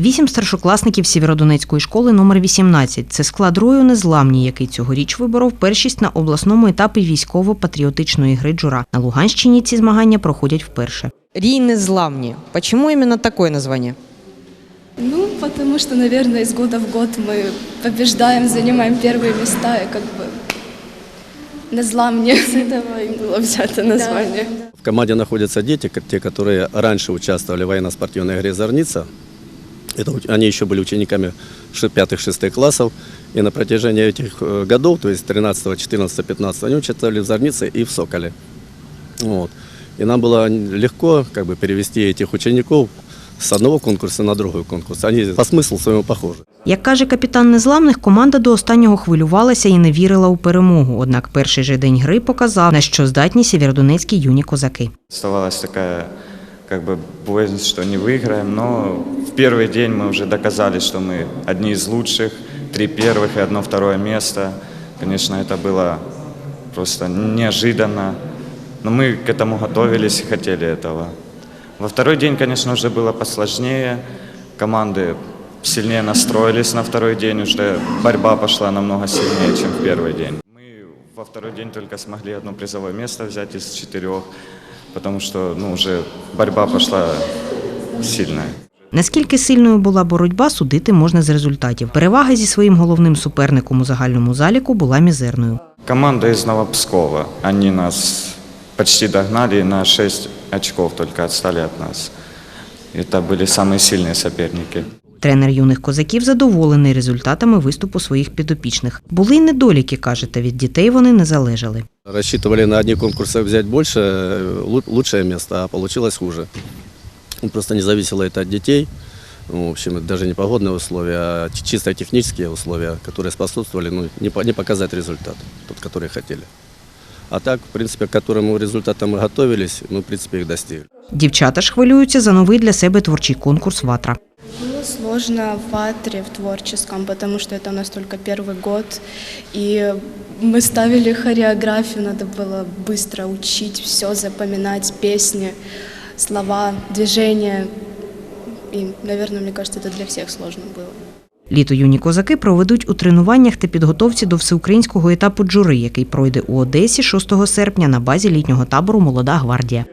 Вісім старшокласників Сєвєродонецької школи номер 18 Це склад рою незламні, який цьогоріч виборов першість на обласному етапі військово-патріотичної гри Джура. На Луганщині ці змагання проходять вперше. Рій незламні. Почему именно такое название? Ну, потому что, наверное, из года в год мы побеждаем, занимаем первые места, и как бы незламні. С этого и было взято название. В команде находятся дети, ко- те, которые раньше участвовали в военно-спортивной игре «Зорница». Это, уч- они еще были учениками 5-6 классов. И на протяжении этих э, годов, то есть 13, 14, 15, они участвовали в «Зорнице» и в «Соколе». Вот. И нам было легко как бы, перевести этих учеников с одного конкурса на другой конкурс. Они по смыслу своему похожи. Як каже капітан незламних, команда до останнього хвилювалася і не вірила у перемогу. Однак перший же день гри показав, на що здатні сєвєродонецькі юні козаки. Оставалась такая как бы боязнь, что не выиграем, но в первый день мы уже доказали, что мы одни из лучших, три первых и одно второе место. Конечно, это было просто неожиданно, но мы к этому готовились и хотели этого. Во второй день, конечно, уже было посложнее, команды сильнее настроились на второй день, уже борьба пошла намного сильнее, чем в первый день. Мы во второй день только смогли одно призовое место взять из четырех, потому что ну, уже борьба пошла сильная. Наскільки сильною була боротьба, судити можна з результатів. Перевага зі своїм головним суперником у загальному заліку була мізерною. Команда из Новопскова, они нас почти догнали, на 6 очков только отстали от нас. Это были самые сильные соперники. Тренер юних козаків задоволений результатами виступу своїх підопічних. Були й недоліки, каже, та від дітей вони не залежали. Рассчитывали на одни конкурсы взять больше, э, лу- лучшее место, а получилось хуже. Ну, Просто не зависело это от детей. Ну, в общем, это даже не погодные условия, а ч- чисто технические условия, которые способствовали ну, не, по- не показать результат, тот, который хотели. А так, в принципе, к которому результатам мы готовились, мы, в принципе, их достигли. Дівчата ж хвилюються за новий для себе творчий конкурс Ватра. Было сложно в Атре, в творческом, потому что это у нас только первый год. И мы ставили хореографию, надо было быстро учить все, запоминать песни, слова, движения. И, наверное, мне кажется, это для всех сложно было. Літо юні козаки проведуть у тренуваннях та підготовці до всеукраїнського етапу джури, який пройде у Одесі 6 серпня на базі літнього табору Молода гвардія.